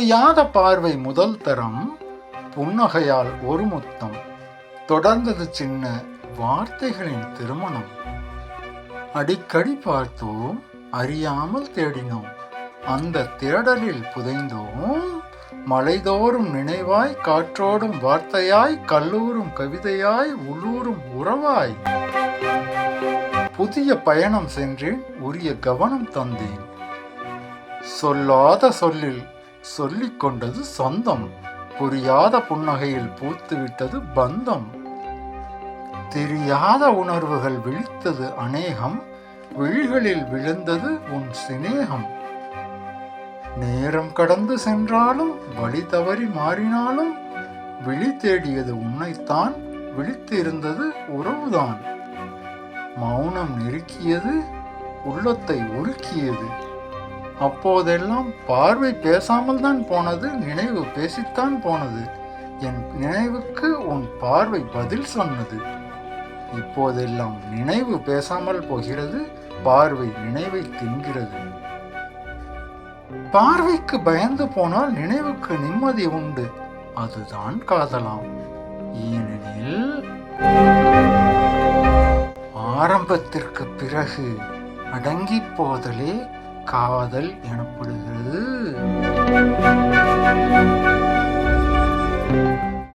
புரியாத பார்வை முதல் தரம் புன்னகையால் ஒரு முத்தம் தொடர்ந்தது சின்ன வார்த்தைகளின் திருமணம். அடிக்கடி பார்த்தோம் அறியாமல் தேடினோம். அந்த தேடலில் புதைந்தோம் மலைதோறும் நினைவாய் காற்றோடும் வார்த்தையாய் கல்லூரும் கவிதையாய் உள்ளூரும் உறவாய். புதிய பயணம் சென்றேன் உரிய கவனம் தந்தேன். சொல்லாத சொல்லில் சொல்லிக் கொண்டது சொந்தம். புரியாத புன்னகையில் பூத்துவிட்டது பந்தம். தெரியாத உணர்வுகள் விழித்தது அநேகம். விழிகளில் விழுந்தது உன் சிநேகம். நேரம் கடந்து சென்றாலும் வழி தவறி மாறினாலும் விழி தேடியது உன்னைத்தான் விழித்திருந்தது உறவுதான். மௌனம் நெருக்கியது உள்ளத்தை உருக்கியது. அப்போதெல்லாம் பார்வை பேசாமல் தான் போனது நினைவு பேசித்தான் போனது. என் நினைவுக்கு உன் பார்வை பதில் சொன்னது. இப்போதெல்லாம் நினைவு பேசாமல் போகிறது பார்வை நினைவை தின்கிறது. பார்வைக்கு பயந்து போனால் நினைவுக்கு நிம்மதி உண்டு. அதுதான் காதலாம். ஏனெனில் ஆரம்பத்திற்கு பிறகு அடங்கி போதலே காதல் எனப்படுகிறது.